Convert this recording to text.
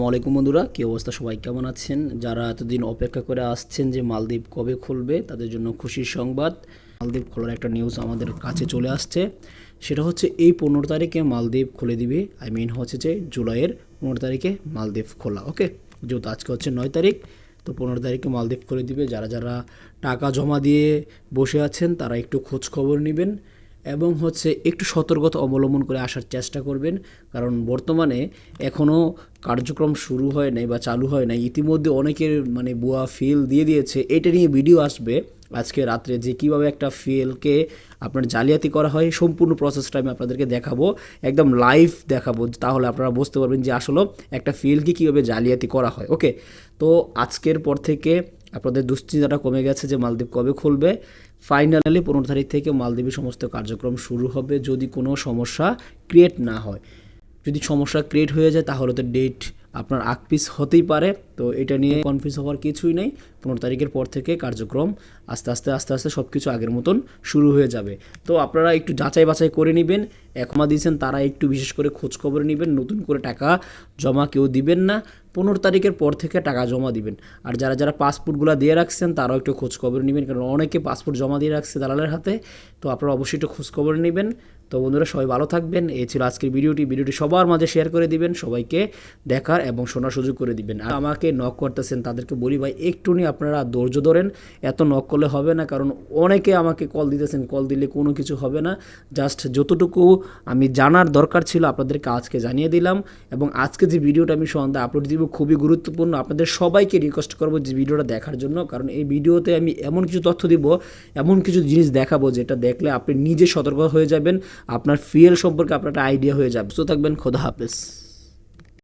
আসসালামু আলাইকুম বন্ধুরা, কী অবস্থা? সবাই কেমন আছেন? যারা এতদিন অপেক্ষা করে আসছেন যে মালদ্বীপ কবে খুলবে, তাদের জন্য খুশির সংবাদ। মালদ্বীপ খোলার একটা নিউজ আমাদের কাছে চলে আসছে। সেটা হচ্ছে এই পনেরো তারিখে মালদ্বীপ খুলে দিবে। আই মিন হচ্ছে যে জুলাইয়ের পনেরো তারিখে মালদ্বীপ খোলা ওকে যেহেতু আজকে হচ্ছে নয় তারিখ, তো পনেরো তারিখে মালদ্বীপ খুলে দিবে। যারা যারা টাকা জমা দিয়ে বসে আছেন, তারা একটু খোঁজ খবর নেবেন। এবং হচ্ছে একটু সতর্কতা অবলম্বন করে আসার চেষ্টা করবেন। কারণ বর্তমানে এখনও কার্যক্রম শুরু হয় নাই বা চালু হয় নাই। ইতিমধ্যে অনেকের মানে বুয়া ফিল দিয়ে দিয়েছে। এটা নিয়ে ভিডিও আসবে। আজকে রাত্রে যে কীভাবে একটা ফিলকে আপনার জালিয়াতি করা হয়, সম্পূর্ণ প্রসেসটা আমি আপনাদেরকে দেখাবো। একদম লাইভ দেখাবো। তাহলে আপনারা বুঝতে পারবেন যে আসলে একটা ফিলকে কীভাবে জালিয়াতি করা হয়। ওকে তো আজকের পর থেকে আপনাদের দুশ্চিন্তাটা কমে গেছে যে মালদ্বীপ কবে খুলবে? ফাইনালি পনেরো তারিখ থেকে মালদ্বীপের সমস্ত কার্যক্রম শুরু হবে যদি কোনো সমস্যা ক্রিয়েট না হয়। যদি সমস্যা ক্রিয়েট হয়ে যায়, তাহলে তো ডেট আপনার আগ পিস হতেই পারে। তো এটা নিয়ে কনফিউজ হওয়ার কিছুই নেই। পনেরো তারিখের পর থেকে কার্যক্রম আস্তে আস্তে আস্তে আস্তে সব কিছু আগের মতন শুরু হয়ে যাবে। তো আপনারা একটু যাচাই বাছাই করে নেবেন। একমা দিয়েছেন, তারা একটু বিশেষ করে খোঁজ খবর নেবেন। নতুন করে টাকা জমা কেউ দিবেন না। পনেরো তারিখের পর থেকে টাকা জমা দিবেন। আর যারা যারা পাসপোর্টগুলো দিয়ে রাখছেন, তারাও একটু খোঁজ খবর নেবেন। কারণ অনেকে পাসপোর্ট জমা দিয়ে রাখছে দালালের হাতে। তো আপনারা অবশ্যই একটু খোঁজ খবর নেবেন। তো বন্ধুরা, সবাই ভালো থাকবেন। এই ছিল আজকের ভিডিওটি। ভিডিওটি সবার মাঝে শেয়ার করে দিবেন, সবাইকে দেখার এবং শোনার সুযোগ করে দিবেন। আর আমাকে নক করতেছেন, তাদেরকে বলি, ভাই, একটু নিয়ে আপনারা ধৈর্য ধরেন। এত নক করলে হবে না, কারণ অনেকে আমাকে কল দিতেছেন। কল দিলে কোনো কিছু হবে না। জাস্ট যতটুকু আমি জানার দরকার ছিল, আপনাদেরকে আজকে জানিয়ে দিলাম। এবং আজকে যে ভিডিওটা আমি সন্ধ্যা আপলোড দিব, খুবই গুরুত্বপূর্ণ। আপনাদের সবাইকে রিকোয়েস্ট করব যে ভিডিওটা দেখার জন্য। কারণ এই ভিডিওতে আমি এমন কিছু তথ্য দিব, এমন কিছু জিনিস দেখাবো, যেটা দেখলে আপনি নিজে সতর্ক হয়ে যাবেন। আপনার ফিয়েল সম্পর্কে আপনার একটা আইডিয়া হয়ে যাবে। তো থাকবেন খোদা হাফেজ।